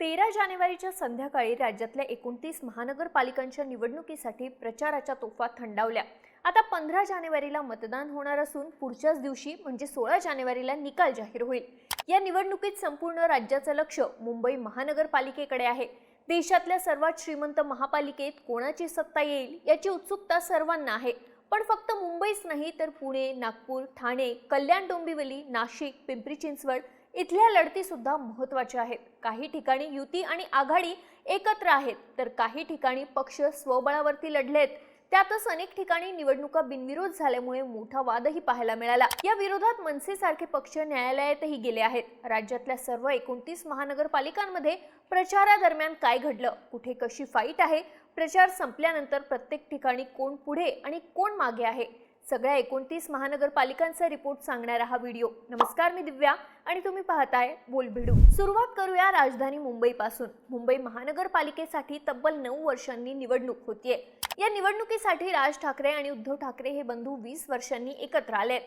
तेरा जानेवारीच्या संध्याकाळी राज्यातल्या एकोणतीस महानगरपालिकांच्या निवडणुकीसाठी प्रचाराच्या तोफा थंडावल्या. आता पंधरा जानेवारीला मतदान होणार असून पुढच्याच दिवशी म्हणजे सोळा जानेवारीला निकाल जाहीर होईल. या निवडणुकीत संपूर्ण राज्याचं लक्ष मुंबई महानगरपालिकेकडे आहे. देशातल्या सर्वात श्रीमंत महापालिकेत कोणाची सत्ता येईल याची उत्सुकता सर्वांना आहे. पण फक्त मुंबईच नाही तर पुणे नागपूर ठाणे कल्याण डोंबिवली नाशिक पिंपरी चिंचवड इथल्या लढती सुद्धा महत्त्वाच्या आहेत. काही ठिकाणी युती आणि आघाडी एकत्र आहेत तर काही ठिकाणी पक्ष स्वबळावरती लढलेत. त्यातच अनेक ठिकाणी निवडणुका बिनविरोध झाल्यामुळे मोठा वादही पाहायला मिळाला. या विरोधात मनसे सारखे पक्ष न्यायालयातही गेले आहेत. राज्यातल्या सर्व एकोणतीस महानगरपालिकांमध्ये प्रचारादरम्यान काय घडलं? कुठे कशी फाईट आहे? प्रचार संपल्यानंतर प्रत्येक ठिकाणी कोण पुढे आणि कोण मागे आहे? सगळ्या एकोणतीस महानगरपालिकांचा रिपोर्ट सांगणारा हा व्हिडिओ. नमस्कार मी दिव्या आणि तुम्ही पाहताय बोलभिडू. सुरुवात करूया राजधानी मुंबईपासून. मुंबई महानगरपालिकेसाठी तब्बल नऊ वर्षांनी निवडणूक होतीये. या निवडणुकीसाठी राज ठाकरे आणि उद्धव ठाकरे हे बंधू वीस वर्षांनी एकत्र आले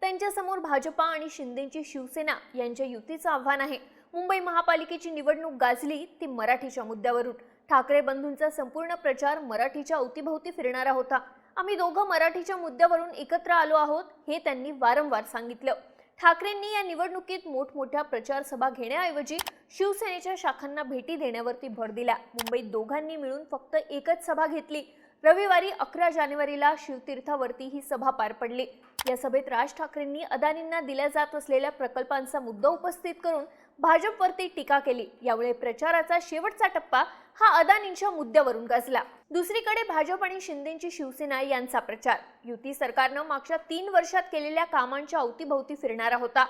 त्यांच्यासमोर भाजपा आणि शिंदेची शिवसेना यांच्या युतीचं आव्हान आहे. मुंबई महापालिकेची निवडणूक गाजली ती मराठीच्या मुद्द्यावरून. ठाकरे बंधूंचा संपूर्ण प्रचार मराठीच्या अवतीभोवती फिरणारा होता. आम्ही दोघं मराठीच्या मुद्द्यावरून एकत्र आलो आहोत हे त्यांनी वारंवार सांगितलं. ठाकरेंनी या निवडणुकीत मोठमोठ्या प्रचार सभा घेण्याऐवजी शिवसेनेच्या शाखांना भेटी देण्यावरती भर दिला. मुंबईत दोघांनी मिळून फक्त एकच सभा घेतली. रविवारी अकरा जानेवारीला शिवतीर्थावरती ही सभा पार पडली. या सभेत राज ठाकरेंनी अदानींना दिल्या जात असलेल्या प्रकल्पांचा मुद्दा उपस्थित करून भाजपवरती टीका केली. यावेळी प्रचाराचा शेवटचा टप्पा हा अदानींच्या मुद्द्यावरून गाजला. दुसरीकडे भाजप आणि शिंदेची शिवसेना यांचा प्रचार. युती सरकारनं मागच्या तीन वर्षात केलेल्या कामांच्या अवतीभोवती फिरणारा होता.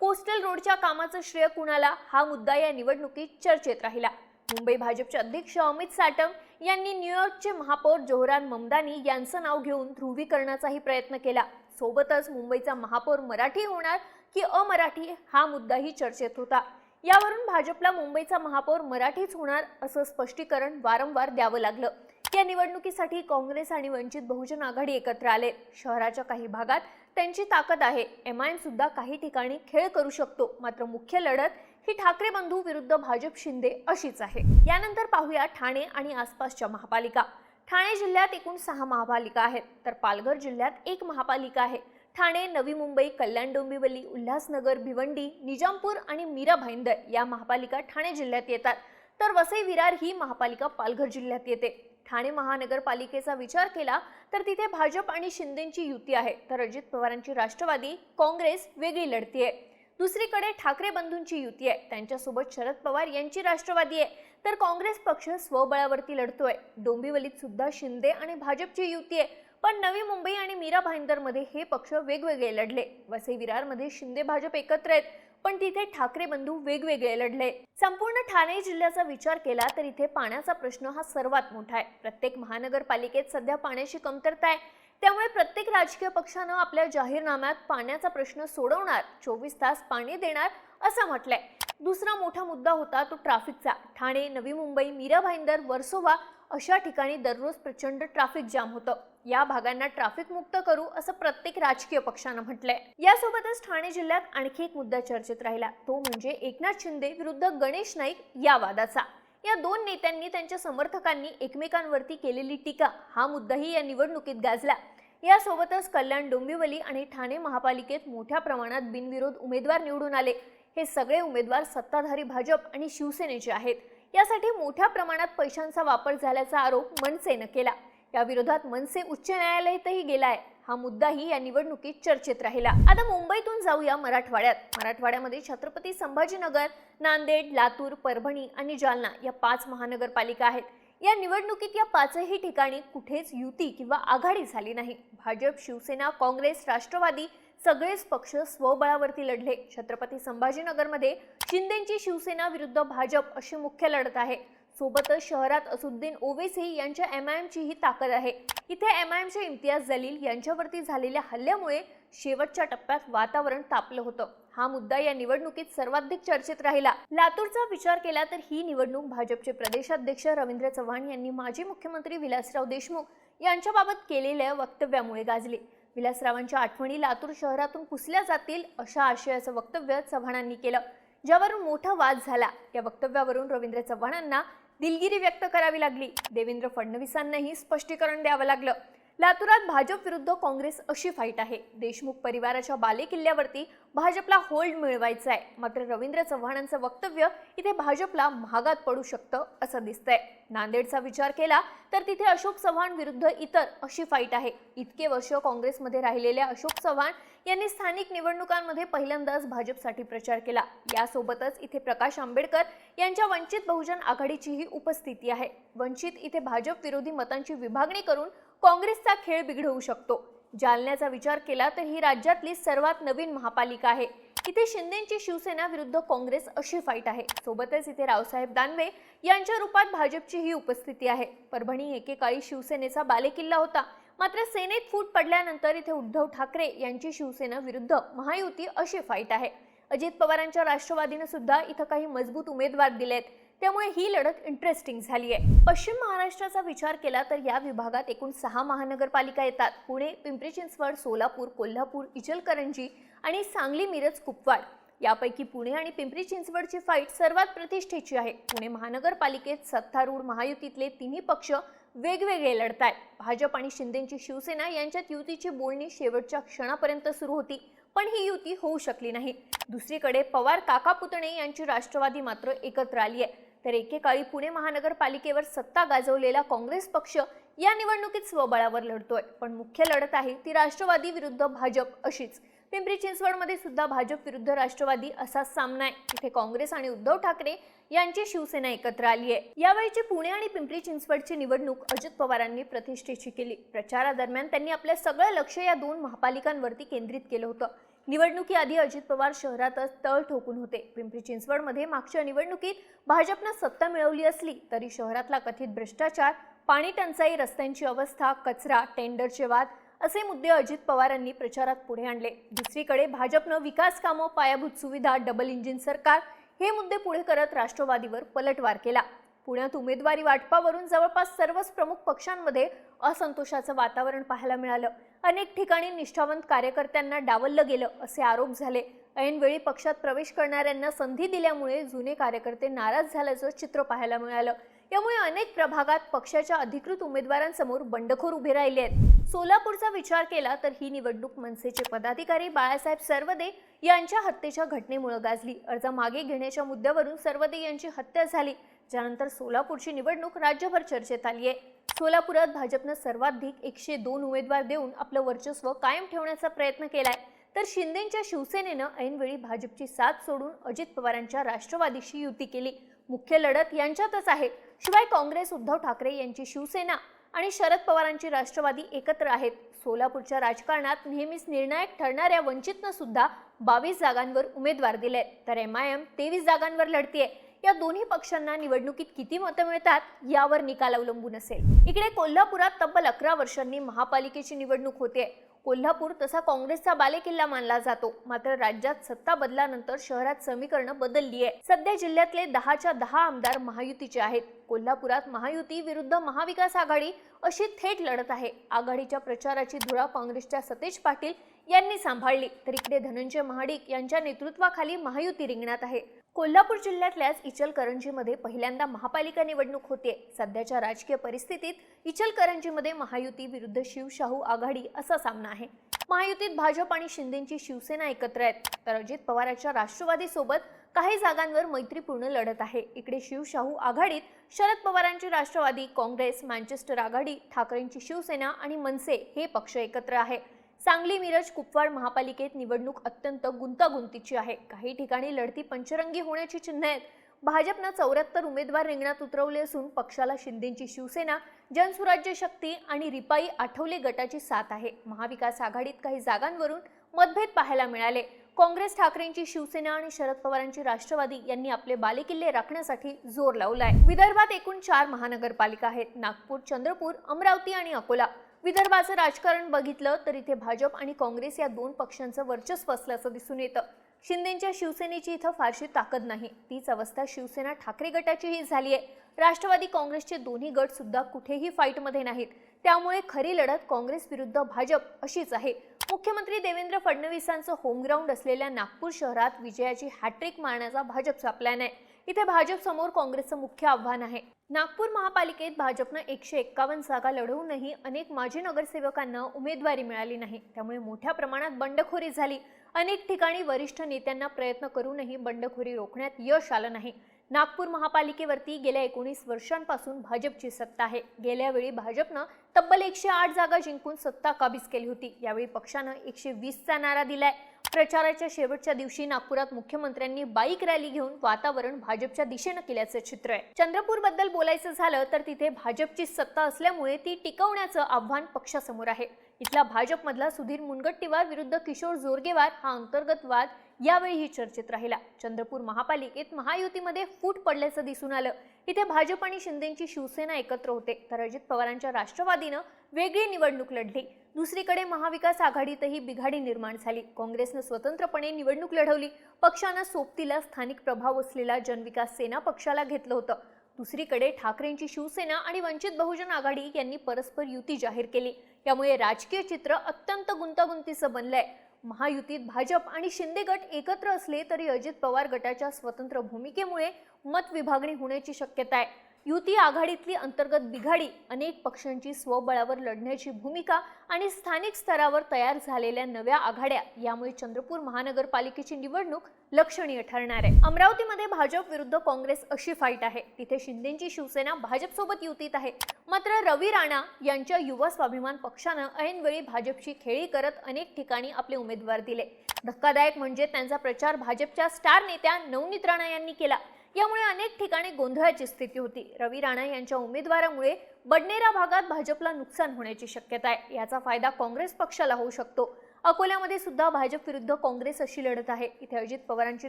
कोस्टल रोडच्या कामाचं श्रेय कुणाला? हा मुद्दा या निवडणुकीत चर्चेत राहिला. मुंबई भाजपचे अध्यक्ष अमित साटम यांनी न्यूयॉर्कचे महापौर जोहरान ममदानी यांचं नाव घेऊन ध्रुवीकरणाचाही प्रयत्न केला. सोबतच मुंबईचा महापौर मराठी होणार की अमराठी हा मुद्दाही चर्चेत होता. यावरून भाजपला मुंबईचा महापौर मराठीच होणार असं स्पष्टीकरण वारंवार द्यावं लागलं. या निवडणुकीसाठी काँग्रेस आणि वंचित बहुजन आघाडी एकत्र आले. शहराच्या काही भागात त्यांची ताकद आहे. एम आय एम सुद्धा काही ठिकाणी खेळ करू शकतो. मात्र मुख्य लढत ही ठाकरे बंधू विरुद्ध भाजप शिंदे अशीच आहे. यानंतर पाहूया ठाणे आणि आसपासच्या महापालिका. ठाणे जिल्ह्यात एकूण सहा महापालिका आहेत. तर पालघर जिल्ह्यात एक महापालिका आहे. ठाणे नवी मुंबई कल्याण डोंबिवली उल्हासनगर भिवंडी निजामपूर आणि मीरा भाईंदर या महापालिका ठाणे जिल्ह्यात येतात. तर वसई विरार ही महापालिका पालघर जिल्ह्यात येते. ठाणे महानगरपालिकेचा विचार केला तर तिथे भाजप आणि शिंदेची युती आहे. तर अजित पवारांची राष्ट्रवादी काँग्रेस वेगळी लढती आहे. दुसरीकडे ठाकरे बंधूंची युती आहे. त्यांच्यासोबत शरद पवार यांची राष्ट्रवादी आहे. तर काँग्रेस पक्ष स्वबळावरती लढतोय. डोंबिवलीत सुद्धा शिंदे आणि भाजपची युती आहे. पण नवी मुंबई आणि मीरा भाईंदरमध्ये हे पक्ष वेगवेगळे लढले. वसई विरारमध्ये शिंदे भाजप एकत्र आहेत पण तिथे ठाकरे बंधू वेगवेगळे लढले. संपूर्ण ठाणे जिल्ह्याचा विचार केला तर इथे पाण्याचा प्रश्न हा सर्वात मोठा आहे. प्रत्येक महानगरपालिकेत सध्या पाण्याची कमतरता आहे. त्यामुळे प्रत्येक राजकीय पक्षानं आपल्या जाहीरनाम्यात पाण्याचा प्रश्न सोडवणार चोवीस तास पाणी देणार असं म्हटलंय. दुसरा मोठा मुद्दा होता तो ट्रॅफिकचा. ठाणे नवी मुंबई मीरा भाईंदर वर्सोवा अशा ठिकाणी दररोज प्रचंड ट्रॅफिक जाम होतं. या भागांना ट्रॅफिक मुक्त करू असं प्रत्येक राजकीय पक्षानं म्हटलंय. यासोबतच ठाणे जिल्ह्यात आणखी एक मुद्दा चर्चेत राहिला. तो म्हणजे एकनाथ शिंदे विरुद्ध गणेश नाईक या वादाचा. या दोन नेत्यांनी त्यांच्या समर्थकांनी एकमेकांवरती केलेली टीका हा मुद्दाही या निवडणुकीत गाजला. यासोबतच कल्याण डोंबिवली आणि ठाणे महापालिकेत मोठ्या प्रमाणात बिनविरोध उमेदवार निवडून आले. हे सगळे उमेदवार सत्ताधारी भाजप आणि शिवसेनेचे आहेत. यासाठी मोठ्या प्रमाणात पैशांचा वापर झाल्याचा आरोप मनसेनं केला. या विरोधात मनसे उच्च न्यायालयातही गेलाय. हा मुद्दाही या निवडणुकीत चर्चेत राहिला. आता मुंबईतून जाऊया मराठवाड्यात. मराठवाड्यामध्ये छत्रपती संभाजीनगर नांदेड लातूर परभणी आणि जालना या पाच महानगरपालिका आहेत. या निवडणुकीत या पाचही ठिकाणी कुठेच युती किंवा आघाडी झाली नाही. भाजप शिवसेना काँग्रेस राष्ट्रवादी सगळेच पक्ष स्वबळावरती लढले. छत्रपती संभाजीनगरमध्ये शिंदेची शिवसेना विरुद्ध भाजप अशी मुख्य लढत आहे. सोबतच शहरात असुद्दीन ओवेसी यांच्या एम आय एमची ही ताकद आहे. इथे एम आय एमचे इम्तियाज जलील यांच्यावरती झालेल्या हल्ल्यामुळे शेवटच्या टप्प्यात वातावरण तापलं होतं. हा मुद्दा या निवडणुकीत सर्वाधिक चर्चेत राहिला. लातूरचा विचार केला तर ही निवडणूक भाजपचे प्रदेशाध्यक्ष रवींद्र चव्हाण यांनी माजी मुख्यमंत्री विलासराव देशमुख यांच्याबाबत केलेल्या वक्तव्यामुळे गाजली. विलासरावांच्या आठवणी लातूर शहरातून पुसल्या जातील अशा आशयाचं वक्तव्य चव्हाणांनी केलं. ज्यावरून मोठा वाद झाला. या वक्तव्यावरून रवींद्र चव्हाणांना दिलगिरी व्यक्त करावी लागली. देवेंद्र फडणवीसांनाही स्पष्टीकरण द्यावं लागलं. लातूरात भाजप विरुद्ध काँग्रेस अशी फाईट आहे. देशमुख परिवाराच्या बालेकिल्ल्यावरती भाजपला होल्ड मिळवायचा आहे मात्र रवींद्र चव्हाणांचं वक्तव्य इथे भाजपला महागात पडू शकतं असं दिसतंय. नांदेडचा विचार केला तर तिथे अशोक चव्हाण विरुद्ध इतर अशी फाईट आहे. इतके वर्ष काँग्रेसमध्ये राहिलेल्या अशोक चव्हाण यांनी स्थानिक निवडणुकांमध्ये पहिल्यांदाच भाजपसाठी प्रचार केला. यासोबतच इथे प्रकाश आंबेडकर यांच्या वंचित बहुजन आघाडीचीही उपस्थिती आहे. वंचित इथे भाजप विरोधी मतांची विभागणी करून काँग्रेसचा खेळ बिघडवू शकतो. जालन्याचा विचार केला तर ही राज्यातली सर्वात नवीन महापालिका आहे. इथे शिंदेची शिवसेना विरुद्ध काँग्रेस अशी फाईट आहे. सोबतच इथे रावसाहेब दानवे यांच्या रूपात भाजपची ही उपस्थिती आहे. परभणी एकेकाळी शिवसेनेचा बालेकिल्ला होता. मात्र सेनेत फूट पडल्यानंतर इथे उद्धव ठाकरे यांची शिवसेना विरुद्ध महायुती अशी फाईट आहे. अजित पवारांच्या राष्ट्रवादीनं सुद्धा इथं काही मजबूत उमेदवार दिलेत. त्यामुळे ही लढत इंटरेस्टिंग झाली आहे पश्चिम महाराष्ट्राचा विचार केला तर या विभागात एकूण सहा महानगरपालिका येतात. पुणे पिंपरी चिंचवड सोलापूर कोल्हापूर इचलकरंजी आणि सांगली मिरज कुपवाड. यापैकी पुणे आणि पिंपरी चिंचवडची फाईट सर्वात प्रतिष्ठेची आहे. पुणे महानगरपालिकेत सत्तारूढ महायुतीतले तिन्ही पक्ष वेगवेगळे लढत आहेत भाजप आणि शिंदेची शिवसेना यांच्यात युतीची बोलणी शेवटच्या क्षणापर्यंत सुरू होती पण ही युती होऊ शकली नाही. दुसरीकडे पवार काका पुतणे यांची राष्ट्रवादी मात्र एकत्र आली आहे तर एकेकाळी पुणे महानगरपालिकेवर सत्ता गाजवलेला काँग्रेस पक्ष या निवडणुकीत स्वबळावर लढतोय. पण मुख्य लढत आहे ती राष्ट्रवादी विरुद्ध भाजप अशीच. पिंपरी चिंचवडमध्ये सुद्धा भाजप विरुद्ध राष्ट्रवादी असाच सामना आहे. इथे काँग्रेस आणि उद्धव ठाकरे यांची शिवसेना एकत्र आली आहे. यावेळीची पुणे आणि पिंपरी चिंचवडची निवडणूक अजित पवारांनी प्रतिष्ठेची केली. प्रचारादरम्यान त्यांनी आपलं सगळं लक्ष या दोन महापालिकांवरती केंद्रित केलं होतं. निवडणुकीआधी अजित पवार शहरातच तळ ठोकून होते. पिंपरी चिंचवडमध्ये मागच्या निवडणुकीत भाजपनं सत्ता मिळवली असली तरी शहरातला कथित भ्रष्टाचार पाणी टंचाई रस्त्यांची अवस्था कचरा टेंडरचे वाद असे मुद्दे अजित पवारांनी प्रचारात पुढे आणले. दुसरीकडे भाजपनं विकास कामं पायाभूत सुविधा डबल इंजिन सरकार हे मुद्दे पुढे करत राष्ट्रवादीवर पलटवार केला. पुण्यात उमेदवारी वाटपावरून जवळपास सर्वच प्रमुख पक्षांमध्ये असंतोषाचं वातावरण पाहायला मिळालं. अनेक ठिकाणी निष्ठावंत कार्यकर्त्यांना डावललं गेलं असे आरोप झाले. ऐनवेळी पक्षात प्रवेश करणाऱ्यांना संधी दिल्यामुळे जुने कार्यकर्ते नाराज झाल्याचं चित्र पाहायला मिळालं. त्यामुळे अनेक प्रभागात पक्षाच्या अधिकृत उमेदवारांसमोर बंडखोर उभे राहिले आहेत. सोलापूरचा विचार केला तर ही निवडणूक मनसेचे पदाधिकारी बाळासाहेब सर्वदे यांच्या हत्येच्या घटनेमुळे गाजली. अर्ज मागे घेण्याच्या मुद्द्यावरून सर्वदे यांची हत्या झाली. ज्यानंतर सोलापूरची निवडणूक राज्यभर चर्चेत आली आहे सोलापुरात भाजपनं सर्वाधिक एकशे दोन उमेदवार देऊन आपलं वर्चस्व कायम ठेवण्याचा प्रयत्न केलाय. तर शिंदेच्या शिवसेनेनं ऐनवेळी भाजपची साथ सोडून अजित पवारांच्या राष्ट्रवादीशी युती केली. मुख्य लढत यांच्यातच आहे. शिवाय काँग्रेस उद्धव ठाकरे यांची शिवसेना आणि शरद पवारांची राष्ट्रवादी एकत्र आहेत. सोलापूरच्या राजकारणात नेहमीच निर्णायक ठरणाऱ्या वंचितनं सुद्धा बावीस जागांवर उमेदवार दिले तर एम आय एम तेवीस जागांवर लढतीये. या दोन्ही पक्षांना निवडणुकीत किती मतं मिळतात यावर निकाल अवलंबून असेल. इकडे कोल्हापुरात तब्बल अकरा वर्षांनी महापालिकेची निवडणूक होते कोल्हापूर तसा काँग्रेसचा बालेकिल्ला मानला जातो. मात्र राज्यात सत्ता बदलानंतर शहरात समीकरणं बदलली आहे सध्या जिल्ह्यातले दहाच्या दहा आमदार महायुतीचे आहेत. कोल्हापुरात महायुती विरुद्ध महाविकास आघाडी अशी थेट लढत आहे. आघाडीच्या प्रचाराची धुरा काँग्रेसच्या सतेज पाटील यांनी सांभाळली. तर इकडे धनंजय महाडिक यांच्या नेतृत्वाखाली महायुती रिंगणात आहे. कोल्हापूर जिल्ह्यातल्याच इचलकरंजीमध्ये पहिल्यांदा महापालिका निवडणूक होते सध्याच्या राजकीय परिस्थितीत इचलकरंजीमध्ये महायुती विरुद्ध शिवशाहू आघाडी असा सामना आहे. महायुतीत भाजप आणि शिंदेची शिवसेना एकत्र आहेत. तर अजित पवारांच्या राष्ट्रवादी सोबत काही जागांवर मैत्रीपूर्ण लढत आहे. इकडे शिवशाहू आघाडीत शरद पवारांची राष्ट्रवादी काँग्रेस मँचेस्टर आघाडी ठाकरेंची शिवसेना आणि मनसे हे पक्ष एकत्र आहे. सांगली मिरज कुपवाड महापालिकेत निवडणूक अत्यंत गुंतागुंतीची आहे. काही ठिकाणी लढती पंचरंगी होण्याची चिन्ह आहेत. भाजपनं चौऱ्याहत्तर उमेदवार रिंगणात उतरवले असून पक्षाला शिंदेची शिवसेना जनसुराज्य शक्ती आणि रिपाई आठवले गटाची साथ आहे. महाविकास आघाडीत काही जागांवरून मतभेद पाहायला मिळाले. काँग्रेस ठाकरेंची शिवसेना आणि शरद पवारांची राष्ट्रवादी यांनी आपले बालेकिल्ले राखण्यासाठी जोर लावलाय. विदर्भात एकूण चार महानगरपालिका आहेत. नागपूर चंद्रपूर अमरावती आणि अकोला. विदर्भाचं राजकारण बघितलं तर इथे भाजप आणि काँग्रेस या दोन पक्षांचं वर्चस्व असल्याचं दिसून येतं. शिंदेच्या शिवसेनेची इथं फारशी ताकद नाही. तीच अवस्था शिवसेना ठाकरे गटाचीही झाली आहे. राष्ट्रवादी काँग्रेसचे दोन्ही गट सुद्धा कुठेही फाईटमध्ये नाहीत. त्यामुळे खरी लढत काँग्रेस विरुद्ध भाजप अशीच आहे. मुख्यमंत्री देवेंद्र फडणवीसांचं होमग्राऊंड असलेल्या नागपूर शहरात विजयाची हॅट्रिक मारण्याचा भाजपचा प्लॅन आहे. इथे भाजप समोर काँग्रेसचं मुख्य आव्हान आहे. नागपूर महापालिकेत भाजपनं एकशे एक्कावन्न जागा लढवूनही अनेक माजी नगरसेवकांना उमेदवारी मिळाली नाही. त्यामुळे मोठ्या प्रमाणात बंडखोरी झाली. अनेक ठिकाणी वरिष्ठ नेत्यांना प्रयत्न करूनही बंडखोरी रोखण्यात यश आलं नाही. नागपूर महापालिकेवरती गेल्या एकोणीस वर्षांपासून भाजपची सत्ता आहे. गेल्या वेळी भाजपनं तब्बल एकशे आठ जागा जिंकून सत्ता काबीज केली होती. यावेळी पक्षानं एकशे वीसचा नारा दिलाय. प्रचाराच्या शेवटच्या दिवशी नागपुरात मुख्यमंत्र्यांनी बाईक रॅली घेऊन वातावरण भाजपच्या दिशेनं केल्याचं चित्र आहे. चंद्रपूरबद्दल बोलायचं झालं तर तिथे भाजपची सत्ता असल्यामुळे ती टिकवण्याचं आव्हान पक्षासमोर आहे. इथला भाजपमधला सुधीर मुनगट्टीवार विरुद्ध किशोर जोरगेवार हा अंतर्गत वाद यावेळीही चर्चेत राहिला. चंद्रपूर महापालिकेत महायुतीमध्ये फूट पडल्याचं दिसून आलं. इथे भाजप आणि शिंदेची शिवसेना एकत्र होते. तर अजित पवारांच्या राष्ट्रवादीनं वेगळी निवडणूक लढली. दुसरीकडे महाविकास आघाडीतही बिघाडी निर्माण झाली. काँग्रेसनं स्वतंत्रपणे निवडणूक लढवली. पक्षानं सोबतीला स्थानिक प्रभाव असलेला जनविकास सेना पक्षाला घेतलं होतं. दुसरीकडे ठाकरेंची शिवसेना आणि वंचित बहुजन आघाडी यांनी परस्पर युती जाहीर केली. यामुळे राजकीय चित्र अत्यंत गुंतागुंतीचं बनलंय. महायुतीत भाजप आणि शिंदे गट एकत्र असले तरी अजित पवार गटाच्या स्वतंत्र भूमिकेमुळे मत विभागणी होण्याची शक्यता आहे. युती आघाडीतली अंतर्गत बिघाडी अनेक पक्षांची स्वबळावर लढण्याची भूमिका आणि स्थानिक स्तरावर तयार झालेल्या नव्या आघाड्या यामुळे चंद्रपूर महानगरपालिकेची निवडणूक लक्षणीय ठरणार आहे. अमरावतीमध्ये भाजप विरुद्ध काँग्रेस अशी फाईट आहे. तिथे शिंदेची शिवसेना भाजपसोबत युतीत आहे. मात्र रवी राणा यांच्या युवा स्वाभिमान पक्षानं ऐनवेळी भाजपची खेळी करत अनेक ठिकाणी आपले उमेदवार दिले. धक्कादायक म्हणजे त्यांचा प्रचार भाजपच्या स्टार नेत्या नवनीत राणा यांनी केला. यामुळे अनेक ठिकाणी गोंधळाची स्थिती होती. रवी राणा यांच्या उमेदवारामुळे बडनेरा भागात भाजपला नुकसान होण्याची शक्यता आहे. याचा फायदा काँग्रेस पक्षाला होऊ शकतो. अकोल्यामध्ये सुद्धा भाजप विरुद्ध काँग्रेस अशी लढत आहे. इथे अजित पवारांची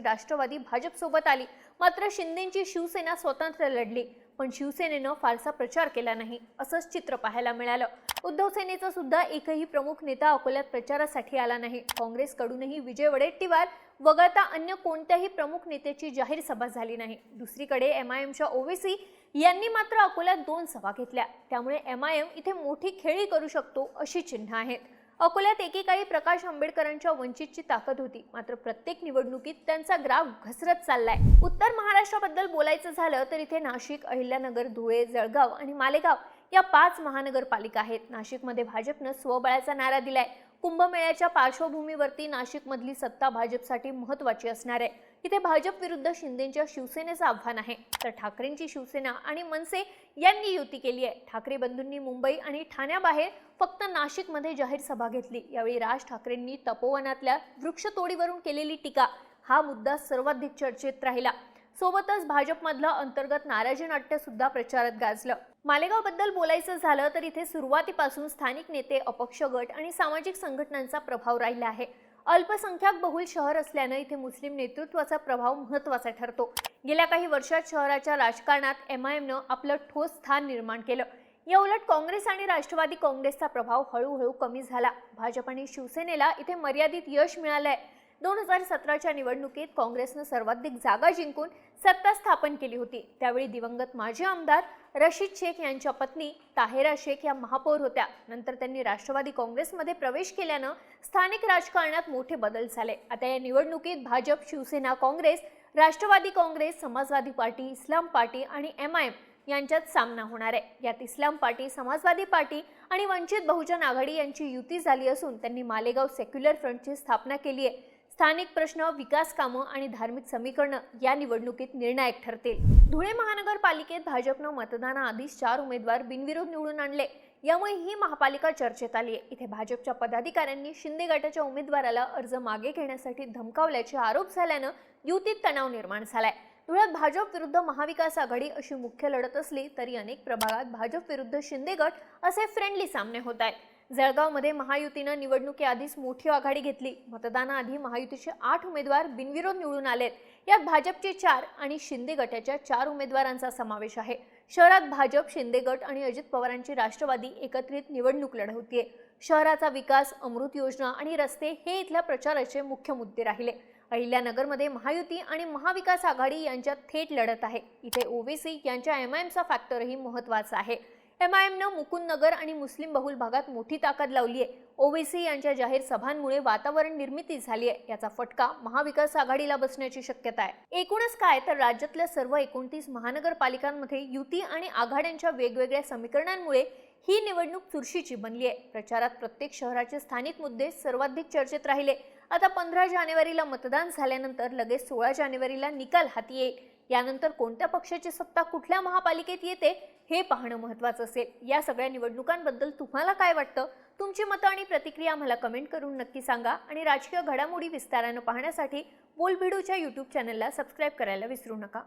राष्ट्रवादी भाजपसोबत आली. मात्र शिंदेची शिवसेना स्वतंत्र लढली. पण शिवसेनेनं फारसा प्रचार केला नाही असंच चित्र पाहायला मिळालं. उद्धव सेनेचा सुद्धा एकही प्रमुख नेता अकोल्यात प्रचारासाठी आला नाही. काँग्रेसकडूनही विजय वडेट्टीवार वगळता अन्य कोणत्याही प्रमुख नेत्याची जाहीर सभा झाली नाही. दुसरीकडे एम आय एमच्या ओवेसी यांनी मात्र अकोल्यात दोन सभा घेतल्या. त्यामुळे एम आय एम इथे मोठी खेळी करू शकतो अशी चिन्ह आहेत. अकोल्यात एकेकाळी प्रकाश आंबेडकरांच्या वंचितची ताकद होती. मात्र प्रत्येक निवडणुकीत त्यांचा ग्राफ घसरत चाललाय. उत्तर महाराष्ट्राबद्दल बोलायचं झालं तर इथे नाशिक अहिल्यानगर धुळे जळगाव आणि मालेगाव या पाच महानगरपालिका आहेत. नाशिकमध्ये भाजपनं स्वबळाचा नारा दिलाय. कुंभमेळ्याच्या पार्श्वभूमीवरती नाशिकमधली सत्ता भाजपसाठी महत्वाची असणार आहे. इथे भाजप विरुद्ध शिंदेच्या शिवसेनेचं आव्हान आहे. तर ठाकरेंची शिवसेना आणि मनसे यांनी युती केली आहे. ठाकरे बंधूंनी मुंबई आणि ठाण्याबाहेर फक्त नाशिकमध्ये जाहीर सभा घेतली. यावेळी राज ठाकरेंनी तपोवनातल्या वृक्षतोडीवरून केलेली टीका. हा मुद्दा सर्वाधिक चर्चेत राहिला. सोबतच भाजपमधलं अंतर्गत नाराजी नाट्य सुद्धा प्रचारात गाजलं. मालेगावबद्दल बोलायचं झालं तर इथे सुरुवातीपासून स्थानिक नेते अपक्ष गट आणि सामाजिक संघटनांचा प्रभाव राहिला आहे. अल्पसंख्याक बहुल शहर असल्यानं इथे मुस्लिम नेतृत्वाचा प्रभाव महत्त्वाचा ठरतो. गेल्या काही वर्षात शहराच्या राजकारणात एम आय एमनं आपलं ठोस स्थान निर्माण केलं. या उलट काँग्रेस आणि राष्ट्रवादी काँग्रेसचा प्रभाव हळूहळू कमी झाला. भाजप आणि शिवसेनेला इथे मर्यादित यश मिळालं आहे दोन हजार सतराच्या निवडणुकीत काँग्रेसनं सर्वाधिक जागा जिंकून सत्ता स्थापन केली होती. त्यावेळी दिवंगत माजी आमदार रशीद शेख यांच्या पत्नी ताहेरा शेख या महापौर होत्या. नंतर त्यांनी राष्ट्रवादी काँग्रेसमध्ये प्रवेश केल्यानं स्थानिक राजकारणात मोठे बदल झाले. आता या निवडणुकीत भाजप शिवसेना काँग्रेस राष्ट्रवादी काँग्रेस समाजवादी पार्टी इस्लाम पार्टी आणि एम आय एम यांच्यात सामना होणार आहे. यात इस्लाम पार्टी समाजवादी पार्टी आणि वंचित बहुजन आघाडी यांची युती झाली असून त्यांनी मालेगाव सेक्युलर फ्रंटची स्थापना केली आहे. स्थानिक प्रश्न विकास कामं आणि धार्मिक समीकरणं या निवडणुकीत निर्णायक ठरतील. धुळे महानगरपालिकेत भाजपनं मतदानाआधीच चार उमेदवार बिनविरोध निवडून आणले. यामुळे ही महापालिका चर्चेत आली आहे. इथे भाजपच्या पदाधिकाऱ्यांनी शिंदे गटाच्या उमेदवाराला अर्ज मागे घेण्यासाठी धमकावल्याचे आरोप झाल्यानं युतीत तणाव निर्माण झालाय. धुळ्यात भाजप विरुद्ध महाविकास आघाडी अशी मुख्य लढत असली तरी अनेक प्रभागात भाजप विरुद्ध शिंदे गट असे फ्रेंडली सामने होत आहेत. जळगावमध्ये महायुतीनं निवडणुकीआधीच मोठी आघाडी घेतली. मतदानाआधी महायुतीचे आठ उमेदवार बिनविरोध निवडून आलेत. यात भाजपचे चार आणि शिंदे गटाच्या चार उमेदवारांचा समावेश आहे. शहरात भाजप शिंदे गट आणि अजित पवारांची राष्ट्रवादी एकत्रित निवडणूक लढवतीये. शहराचा विकास अमृत योजना आणि रस्ते हे इथल्या प्रचाराचे मुख्य मुद्दे राहिले. अहिल्यानगरमध्ये महायुती आणि महाविकास आघाडी यांच्यात थेट लढत आहे. इथे ओबीसी यांच्या एम आय एमचा फॅक्टरही महत्त्वाचा आहे. एम आय एमनं मुकुंदनगर आणि मुस्लिम बहुल भागात मोठी ताकद लावली आहे. ओवेसी यांच्या जाहीर सभांमुळे वातावरण निर्मिती झाली आहे. याचा फटका महाविकास आघाडीला बसण्याची शक्यता आहे. एकूणच काय तर राज्यातल्या सर्व एकोणतीस महानगरपालिकांमध्ये युती आणि आघाड्यांच्या वेगवेगळ्या समीकरणांमुळे ही निवडणूक चुरशीची बनली आहे. प्रचारात प्रत्येक शहराचे स्थानिक मुद्दे सर्वाधिक चर्चेत राहिले. आता पंधरा जानेवारीला मतदान झाल्यानंतर लगेच सोळा जानेवारीला निकाल हाती येईल. यानंतर कोणत्या पक्षाची सत्ता कुठल्या महापालिकेत येते? हे पाहणं महत्त्वाचं असेल. या सगळ्या निवडणुकांबद्दल तुम्हाला काय वाटतं? तुमची मतं आणि प्रतिक्रिया मला कमेंट करून नक्की सांगा आणि राजकीय घडामोडी विस्तारानं पाहण्यासाठी बोलभिडूच्या यूट्यूब चॅनलला सबस्क्राईब करायला विसरू नका.